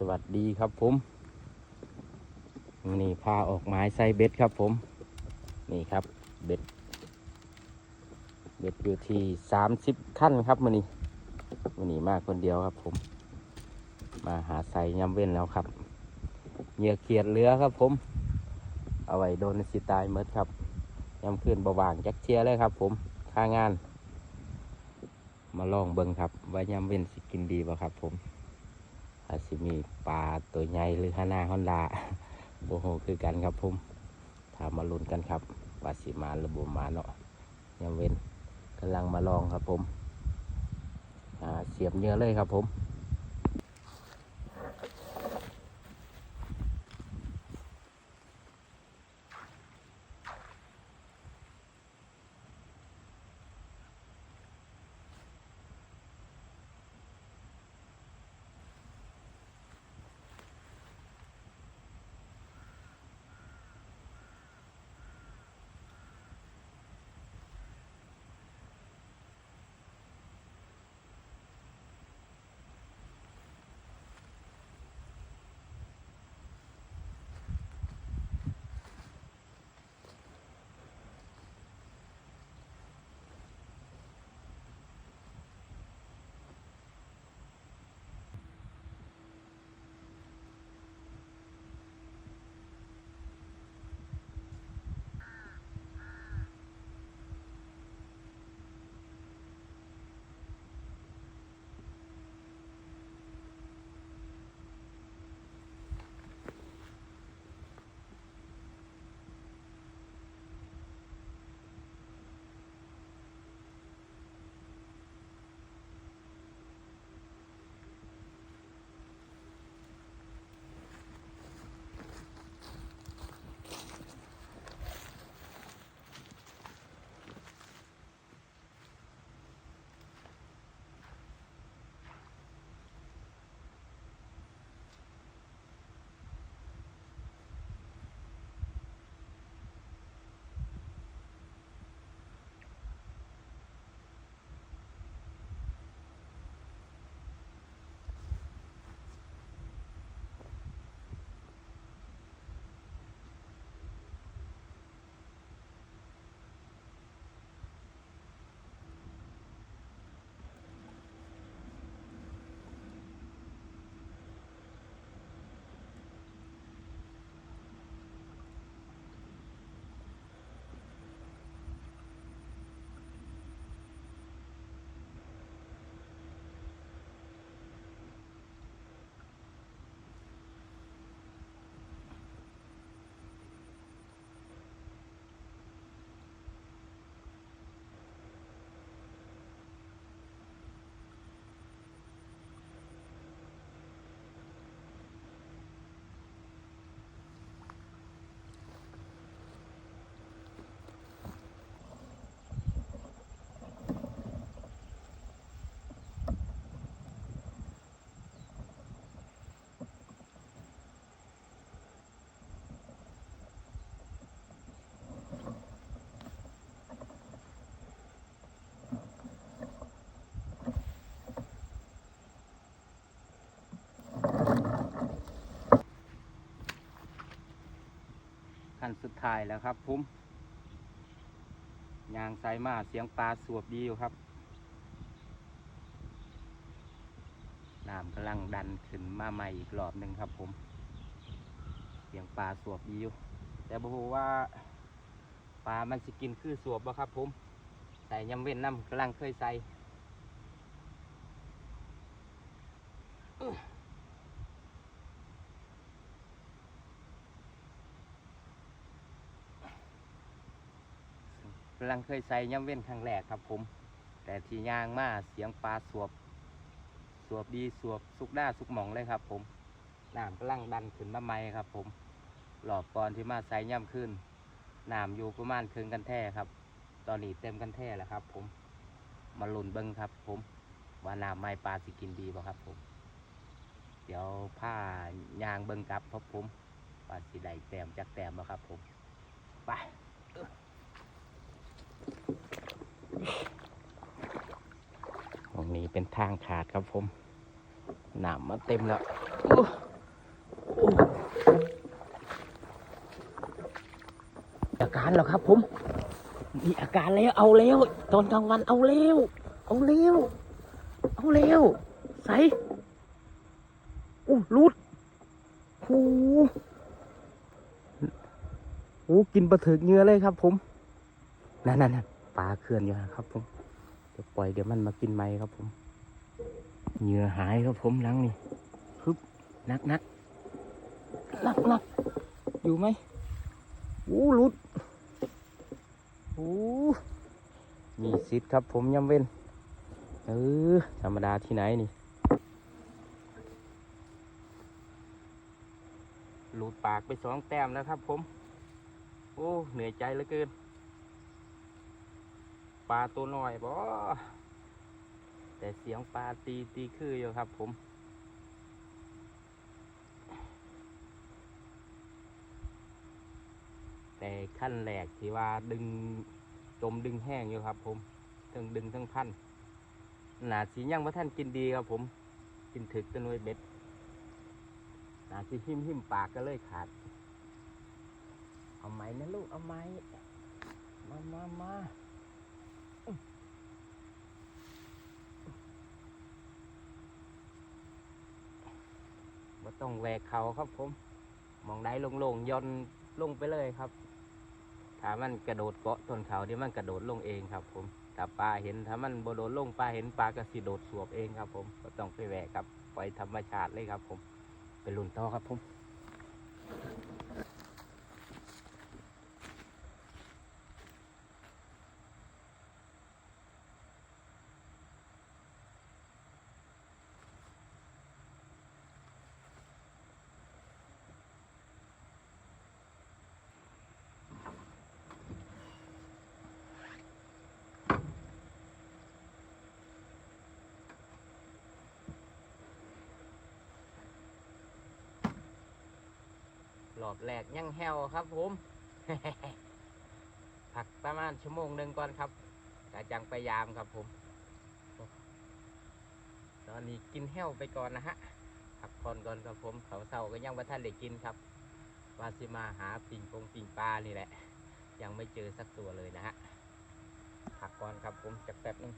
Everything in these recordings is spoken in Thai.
สวัสดีครับผมนี่พาออกไม้ใส่เบ็ดครับผม นี่ครับเบ็ด เบ็ดอยู่ที่สามสิบขั้นครับมือนี้มือนี้มากคนเดียวครับผม มาหาใส่ยำเว้นแล้วครับเหยื่อเขียดเรือครับผม เอาไว้โดนสิตายเมดครับยำขึ้นบวางจักเทียเลยครับผมค่างาน มาลองเบิ่งครับ ว่ายำเว้นสิกินดีบ่ครับผม อาจจะมีปลาตัวใหญ่หรือฮานาฮอนดาโบโหคือกันครับผมถามาลุ้นกันครับว่าสิมาหรือบ่มาเนาะยังเว้นกำลังมาลองครับผมอ่าเสียบเนื้อเลยครับผม ขั้นสุดท้ายแล้วครับผมยางไซมาเสียงปลาสวบดีอยู่ครับน้ำกำลังดันขึ้นมาใหม่อีกรอบหนึ่งครับผม เสียงปลาสวบดีอยู่ แต่บอกว่าปลามันสิกินคือสวบบ่ครับผมใส่ยำเว้นน้ำกำลังเคยใส่ำลังเคยใส่ย่ำเว้นครั้งแรกครับผม แต่ที่ย่างมาเสียงปลาสวบ สวบดีสวบสุกหน้าสุกหมองเลยครับ ผมน้ำกำลังดันขึ้นมาใหม่ครับ ผมหลอบก่อนที่มาใส่ย่ำขึ้นน้ำอยู่ประมาณครึ่งกันแท่ครับ ตอนนี้เต็มกันแท่แล้วครับ ผมมาหลุนเบิ้งครับ ผมว่าน้ำไม่ปลาสิกินดีบ่ครับ ผม เดี๋ยวผ้ายางเบิ้งกลับครับผมว่าสิได้แต้มจากแต้มบ่ครับ ผมไป ตรงนี้เป็นทางขาดครับผมหนามมาเต็มแล้วอาการแล้วครับ ผม มีอาการแล้วเอาแล้วตอนกลางวันเอาแล้วเอาแล้วเอาแล้วใสอู้รูดหูหูกินปลาถึกเนื้อเลยครับ ผม นั่นนั่น ปลาเคลื่อนอยู่ครับผมเดี๋ยวปล่อยเดี๋ยวมันมากินไหมครับผมเหงื่อหายครับผมลังนี่ฮึบนักนักนักนักอยู่ไหมโอู้รุดโอ้มีสิทธิ์ครับผมยำเว้นเออธรรมดาที่ไหนนี่หลุดปากไปสองแต้มแล้วครับผม โอ้ เหนื่อยใจเหลือเกิน ปลาตัวน้อยบ่แต่เสียงปลาตีตีคืออยู่ครับผม แต่ขั้นแรกที่ว่าดึงจมดึงแห้งอยู่ครับผมทั้งดึงทั้งพันหนาสียังว่าท่านกินดีครับผม กินถึกตะนวยเบ็ดหนาสีหิมหิมปากก็เลยขาด เอาไหมนะลูกเอาไหมมามามา ก็ต้องแหวกเขาครับผม มองได้โล่งๆย่อนลงไปเลยครับถ้ามันกระโดดเกาะต้นเขาเดี๋ยวมันกระโดดลงเองครับ ผมถ้าปลาเห็นถ้ามันบโดดลงปลาเห็นปลากระสีโดดสวบเองครับ ผมก็ต้องไปแหวกครับปล่อยธรรมชาติเลยครับ ผมไปลุ่นต่อครับผม อบแหลกยังแหวครับผมพักประมาณชั่วโมงหนึ่งก่อนครับกะจังไปยามครับผม ตอนนี้กินแหวไปก่อนนะฮะพักผ่อนก่อนครับผม เขาเศร้าก็ยังว่าท่านได้กินครับว่าสิมาหาปิงปงปิงปลานี่แหละ ยังไม่เจอสักตัวเลยนะฮะพักก่อนครับผมจักแป๊บนึง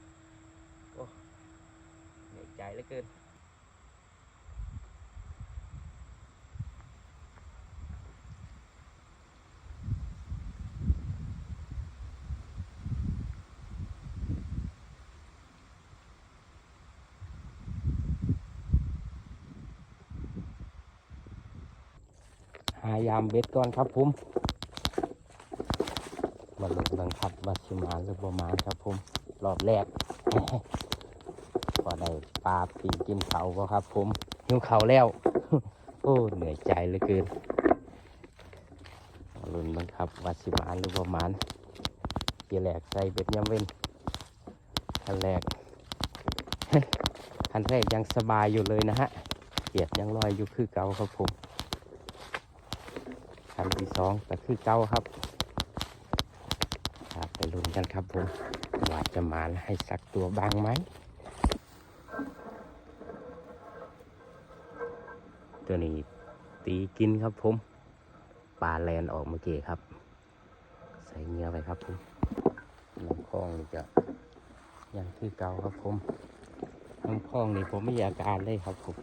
โอ้เหนื่อยใจเหลือเกิน หายามเบ็ดก่อนครับผมมาลงบังคับวัชิมาหรือประมาครับผมรอบแรกก็ได้ปลาปีกินเขาก็ครับ ผมหิวเขาแล้ว โอ้เหนื่อยใจเหลือเกินมาลุ้นบังคับวัชิมาหรือประมาณเกียแรกใส่เบ็ดยำเว้นคันแรกคันแรกยังสบายอยู่เลยนะฮะเกียดยังลอยอยู่คือเก่าครับผม คันที่สองก็คือเก้าครับครับไปลุ้นกันครับผมว่าจะมาให้สักตัวบางไหมตัวนี้ตีกินครับผมปลาแลนออกเมื่อกี้ครับ ใส่เงี้ยไปครับผมน้ำคลองนี่จะยังคือเก่าครับผมน้ำคลองนี่ผมไม่มีอาการเลยครับผม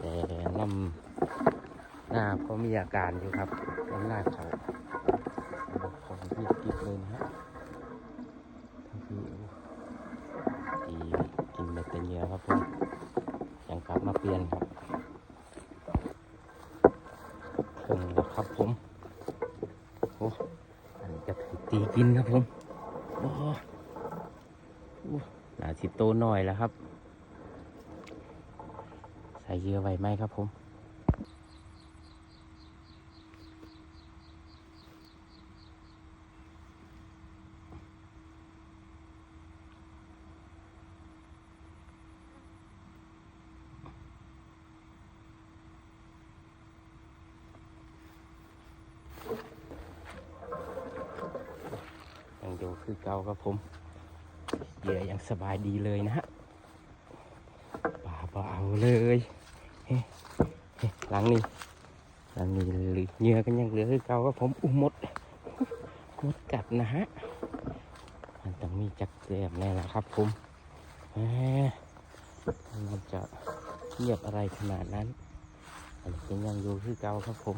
แต่น้ำ หน้าเขามีอาการอยู่ครับน้ำหน้าเขาของที่กินเลยนะฮะทั้งที่ตีกินเบตเตเนียครับผมยังกลับมาเปลี่ยนครับเพิ่งแล้วครับผมโอ้อันนี้จะถือตีกินครับผมโอ้โอ้หนาสิโตหน่อยแล้วครับ ใส่เยอะไว้ไหมครับผม ยังอยู่คือเครับผมเหยื่อยังสบายดีเลยนะฮะป่าเปเอาเลยเฮ้เฮ้หลังนี้เออันนี้เหงื่อกันยังเหลือคือเก่าครับผมอุ้มมดมดกัดนะฮะมันต้องมีจักแต้มแน่ละครับผมมมันจะเงียบอะไรขนาดนั้นอันนี้ยังอยู่คือเก่าครับผม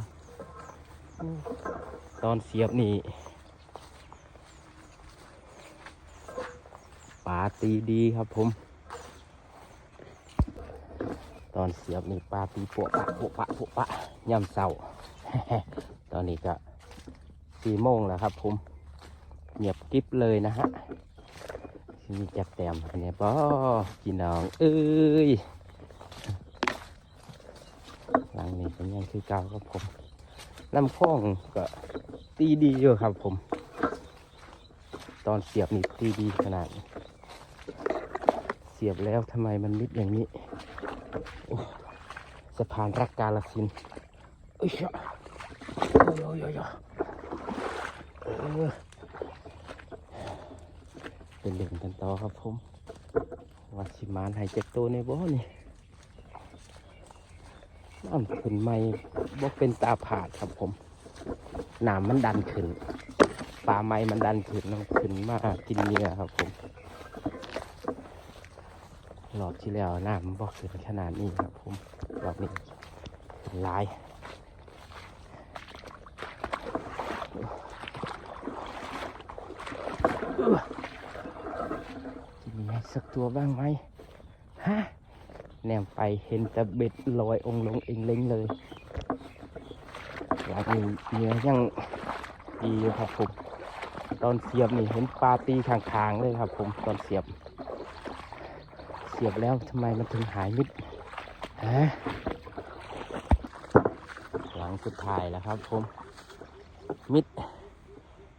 อืมตอนเสียบนี่าตีดีครับผม ตอนเสียบนี่ปลาตีปวปะปวปะปวปะย่ำเศร้าตอนนี้ก็สี่โมงแล้วครับผมเงียบกริบเลยนะฮะมีจักแต้มอันนี้ปอพี่น้องเอ้ยหลังนี้เป็นยังคือเก่าครับผมลำโพงก็ตีดีอยู่ครับผม ตอนเสียบนี่ตีดีขนาดนี้ สียบแล้วทำไมมันมิดอย่างนี้สะพานรักกาลสินเอ้ยโอ้ยโอ้ยยเป็นเล่นกันต่อครับผมว่าสิมานหายเจ็บตัวในบ่อนี่น้ำขึ้นไม่บ่เป็นตาผาดครับผมน้ำมันดันขึ้นปลาไม้มันดันขึ้นน้ำขึ้นมากินเนื้อครับผม รอบที่แล้วน้ำมันบ่ขึ้นขนาดนี้ครับผมรอบนี้ลายจะมีสักตัวบ้างไหมฮะแนมไปเห็นต่เบ็ดลอยองลงเองเล้งเลยหลังนี้เนื้อยังดีครับผม ตอนเสียบนี่เห็นปลาตีข้างๆเลยครับผมตอนเสียบ สียบแล้วทำไมมันถึงหายมิดฮะหลังสุดท้ายแล้วครับผม มิด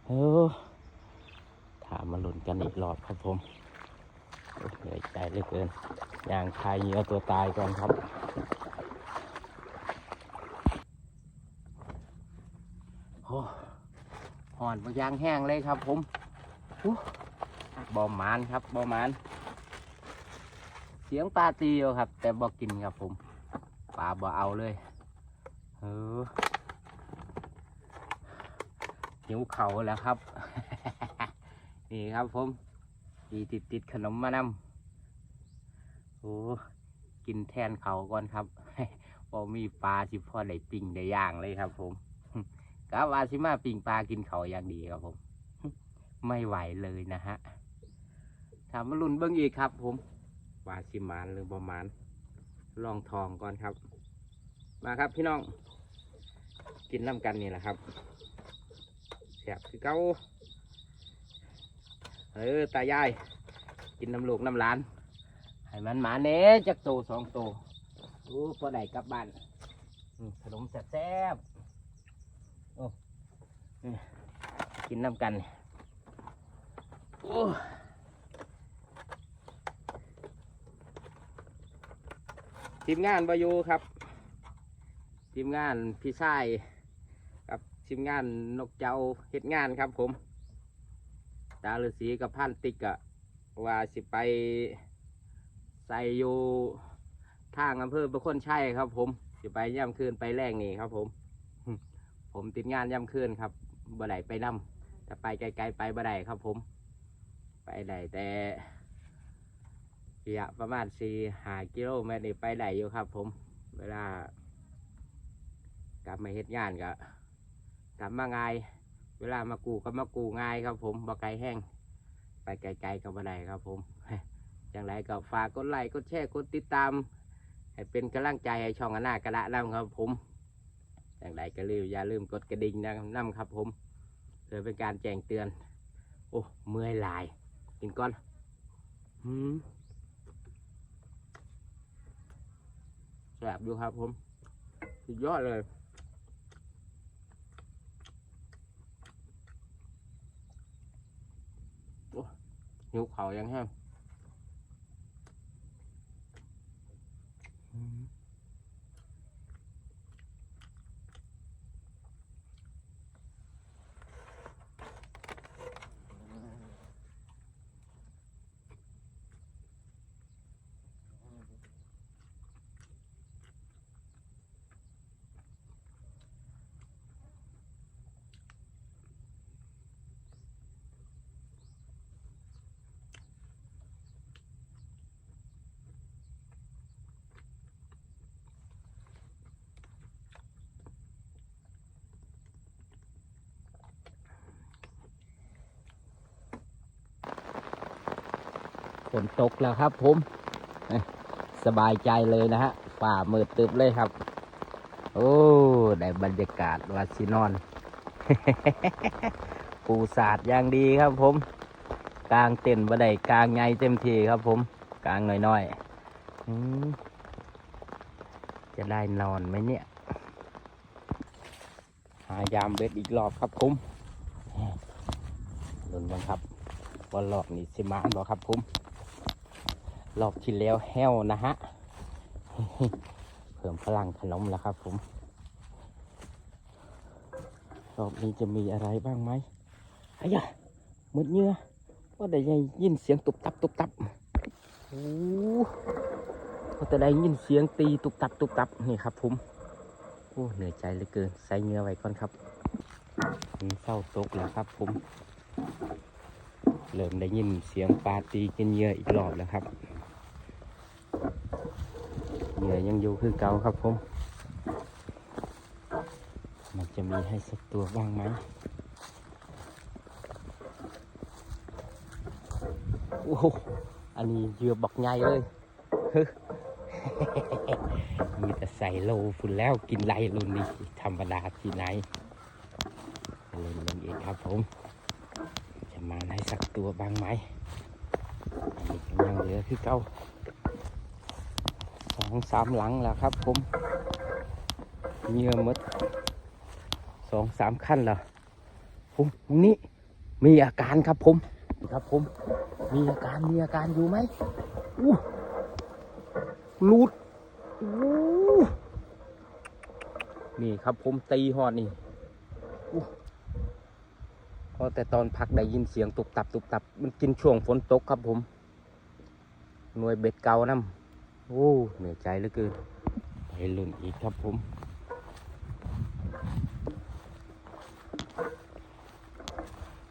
เออถามมาหลุนกันอีกรอบครับผมเหนื่อยใจเหลือเกินย่างคายเหยื่อตัวตายก่อนครับโอ้หอนมายางแห้งเลยครับผมบอมมานครับบอมมาน สียงปลาตีอยู่ครับ แต่บอกกินครับผมปลาบ่เอาเลยเออหิวเข่าแล้วครับ นี่ครับผมตีติดติดขนมมานำโอ้กินแทนเขาก่อนครับพอมีปลาสิพ่อได้ปิ้งได้ย่างเลยครับ ผมกะว่าสิมาปิ้งปลากินเขาอย่างดีครับผม ไม่ไหวเลยนะฮะถามมาลุนเบิ้งอีกครับ ผม ว่าสิมานหรือประมาณลองทองก่อนครับ มาครับพี่น้อง กินน้ำกันนี่แหละครับแสบคือเก้าเออตายาย กินน้ำลูกน้ำหลานให้มันหมาเน้จักโตสองโตโอ้พอได้กลับบ้านขนมแซ่บๆโอ้กินน้ำกันโอ้ ทีมงานบายูครับ ทีมงานพี่ชายกับทีมงานนกเจ้าเฮ็ดงานครับผม ตาฤาษีกับพันติกอะว่าสิไปใส่อยู่ทางอำเภอประคนชัยครับ ผมสิไปย่ำคืนไปแรงนี่ครับ ผม ผมติดงานย่ำคืนครับบ่ได้ไปนำแต่ไปไกลๆไปบ่ได้ครับ ผม ไปได้แต่ ระยะประมาณสี่หากิโลเมตรนี่ไปได้อยู่ครับ ผม เวลากลับมาเฮ็ดงานก็กลับมาง่าย เวลามากูก็มากูง่ายครับ ผมบ่ไกลแห้งไปไกลๆก็บ่ได้ครับ ผมอย่างไรก็ฝากกดไลค์กดแชร์กดติดตาม ให้เป็นกำลังใจให้ช่องอนาคระนำครับ ผมอย่างไรก็ลืมอย่าลืมกดกระดิ่งนะนำครับ ผมเพื่อเป็นการแจ้งเตือน โอ้เมื่อยหลายกินก่อนหืม สบอยู่ครับผม สุดยอดเลย โอ้หิวเขายังแห้ง ฝนตกแล้วครับ ผมสบายใจเลยนะฮะฝ่ามืดตึบเลยครับ โอ้ได้บรรยากาศวัดสินอน ปูสาดอย่างดีครับ ผม กลางเต็นท์บ่ไดกลางใหญ่เต็มทีครับ ผม กลางน้อยๆจะได้นอนไหมเนี่ย หายามเบ็ดอีกรอบครับผมลุ้นกันครับว่ารอบนี้สิมาบ่ครับผม รอบที่แล้วแห้วนะฮะ เพิ่มพลังขนมแล้วครับผม รอบนี้จะมีอะไรบ้างไหมอายะหมดเหงื่อว่าได้ยินเสียงตุบตับตุบตับโอ้ว่าแต่ได้ยินเสียงตีตุบตับตุบตับนี่ครับผม โอ้เหนื่อยใจเหลือเกินใส่เหงื่อไว้ก่อนครับเศร้าตกแล้วครับผมเริ่มได้ยินเสียงปลาตีกินเยื่ออีกรอบแล้วครับ เหยื่อยังอยู่คือเก่าครับผม มันจะมีให้สักตัวบ้างไหมโอ้อันนี้เหยื่อบักใหญ่เลยมีแต่ใส่โลฝุ่นแล้วกินไรรุ่นนี้ธรรมดาที่ไหนเล่นเล่นเองครับผม จะมาให้สักตัวบ้างไหมอันนี้ยังเหลือคือเก่า สองสามหลังแล้วครับผมเงื่อมดสองสามขั้นแล้วผมตรงนี้มีอาการครับผมครับผม มีอาการมีอาการอยู่ไหมอู้รูดโอ้นี่ครับผมตีหอดนี่อู้พอแต่ตอนพักได้ยินเสียงตุบตับตุบตับ มันกินช่วงฝนตกครับผม หน่วยเบ็ดเก่าน้ำ โอ้เหนื่อยใจเหลือเกินไปลุ่นอีกครับผม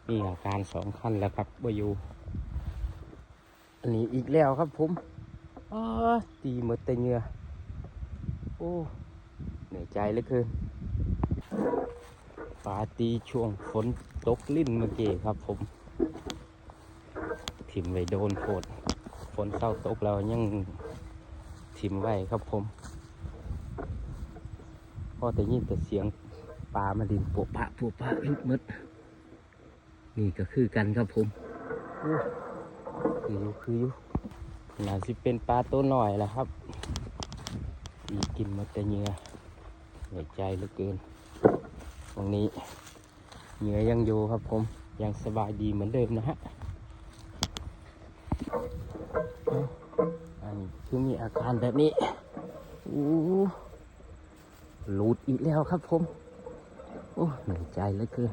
มีอาการสองขั้นแล้วครับบอยู่อันนี้อีกแล้วครับผมอตีหมดแต่เงือโอ้เหนื่อยใจเหลือเกินปาตีช่วงฝนตกลิ้นเมื่อกี้ครับผม ถิ่มไว้โดนโคตรฝนเศร้าตกแล้วยัง ถิ่มไว้ครับผมพอแต่ยินแต่เสียงปลามาดินปวกพระปวกพระลุกมดนี่ก็คือกันครับผมคืออยู่คืออยู่น่าสิเป็นปลาตัวหน่อยแหละครับดีกินมาแต่เหงื่อเหนื่อยใจเหลือเกินตรงนี้เหงื่อยังอยู่ครับผมยังสบายดีเหมือนเดิมนะฮะ คือมีอาการแบบนี้อู้หลุดอีกแล้วครับผม โอ้หนื่อยใจเหลือเกิน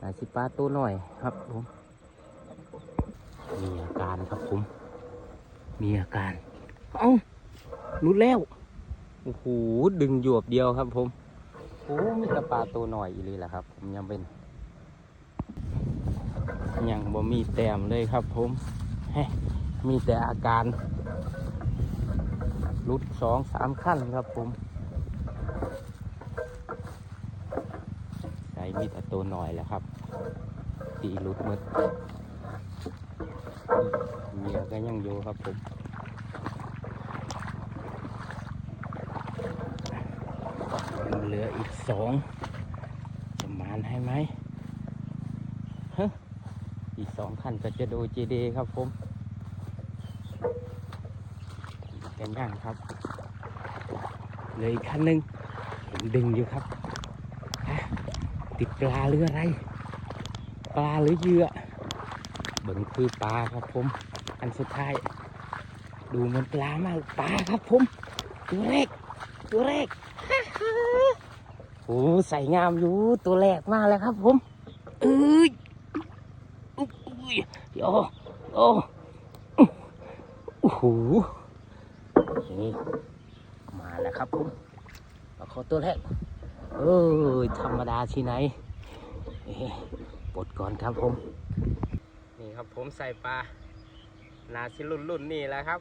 น่าสิปลาตัวหน่อยครับผม มีอาการครับผม มีอาการ เอารุดแล้ว โอ้โห ดึงหยวบเดียวครับผม โอ้มีแต่ปลาตัวหน่อยอีเลยแหละครับ ผมยังเป็น ยังบ่มีแต้มเลยครับผมเฮ้มีแต่อาการ รุดสองสามขั้นครับผมใส่มีแต่ตัวหน่อยแหละครับตีรุดหมดเมียก็ยังอยู่ครับผมเหลืออีกสองจะมานให้ไหมฮอีกสองคันก็จะดูเจดีครับผม กันย่างครับเลยคันหนึ่งเห็นดึงอยู่ครับติดปลาหรืออะไร ปลาหรือเหยื่อเบิ่งคือปลาครับผม อันสุดท้าย ดูเหมันปลามากปลาครับผม ตัวแรก ตัวแรกโอ้ใส่งามอยู่ตัวแรกมากแล้วครับผมเอ้ยอุ๊ยอุ๊ยโยโอ้โอ้โห ครับผมปลาขอตัวแรกเอ้ยธรรมดาที่ไหนปลดก่อนครับผม นี่ครับผมใส่ปลานาซิรุ่นรุ่นนี่แหละครับ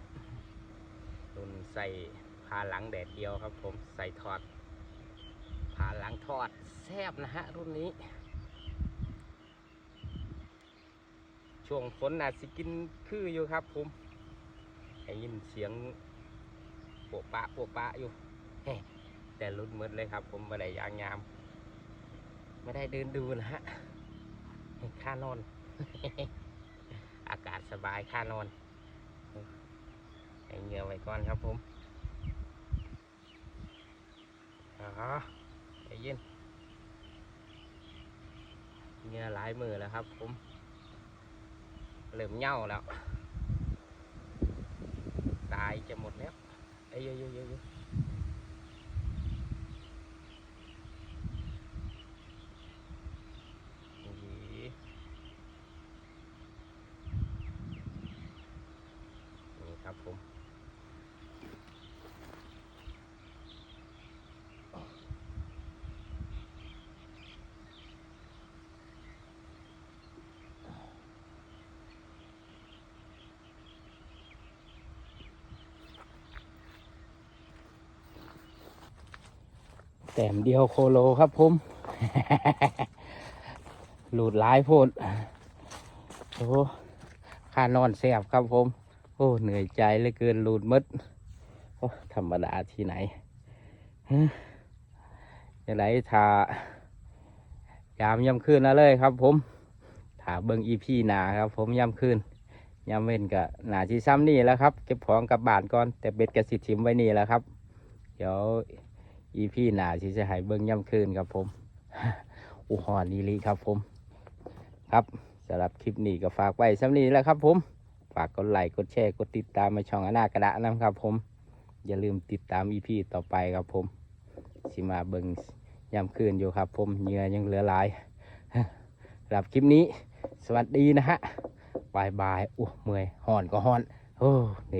รุ่นใส่พาหลังแดดเดียวครับผมใส่ทอดพาหลังทอดแซบนะฮะรุ่นนี้ ช่วงฝนอาจสิกินคืออยู่ครับผมได้ยินเสียงโปะปะโปะปะอยู่ แต่รุดมืดเลยครับ ผมม่ได้ยางยาม ไม่ได้เดินดูนะฮะค่านอน อากาศสบายค่านอนให้เหงื่อไว้ก่อนครับผมอ๋อใจเย็นเหงื่อหลายมือแล้วครับ ผมเริ่มเหง่าแล้ว ตายจะหมดแล้วเอ้ยเยอะเยเอะเยอะอีนี่ครับผม แต้มเดียวโคโลครับผม หลุดหลายโพดโอ้ค่านอนแสบครับผม โอ้ เหนื่อยใจเหลือเกินหลุดมดโอ้ธรรมดาที่ไหนฮะจะไหนทายามย่ำคืนแล้วเลยครับผมถาเบิงอีพีหนาครับ ผมย่ำคืนย่ำเว้นกับหนาที่ซ้ำนี่แล้วครับ เก็บของกลับบ้านก่อน แต่เบ็ดกระสิทิมไว้นี่แหล้วครับ เดี๋ยว อีพี่หนาที่จะหายเบิ้งย่ำคืนครับผม อุหอนีลีครับผม ครับสำหรับคลิปนี้ก็ฝากไว้สำนีแล้วครับผม ฝากกดไลค์กดแชร์กดติดตามมาช่องอนากระดะนะครับผม อย่าลืมติดตามอีพีต่อไปครับผมสิมาเบิ้งย่ำคืนอยู่ครับ ผมเหงื่อยังเหลือหลายสำหรับคลิปนี้ สวัสดีนะฮะบายบายอู้เมื่อยหอนก็หอนโอ้